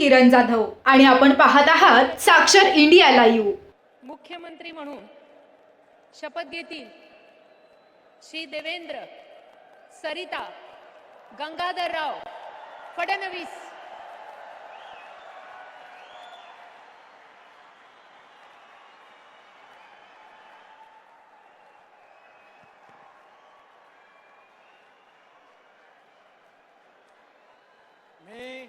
किरण जाधव आणि आपण पाहत आहात साक्षर इंडिया लाईव्ह. मुख्यमंत्री म्हणून शपथ घेतील श्री देवेंद्र सरिता गंगाधरराव फडणवीस. मी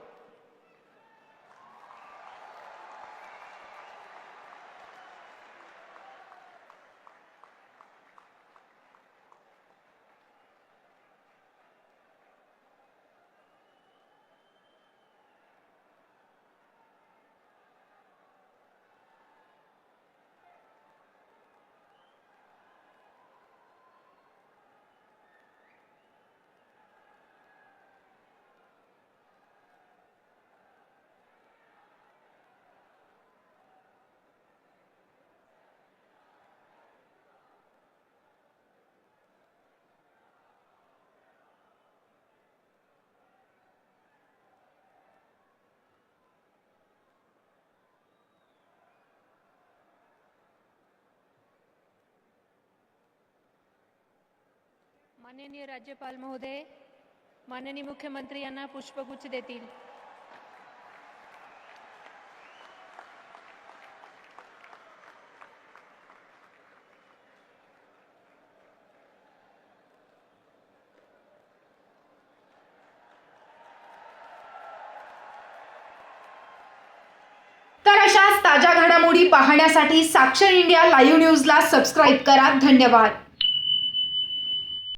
माननीय राज्यपाल महोदय माननीय मुख्यमंत्री यांना पुष्पगुच्छ देतील. तर ताज्या घडामोडी पाहण्यासाठी साक्षर इंडिया लाईव्ह न्यूजला सबस्क्राईब करा. धन्यवाद.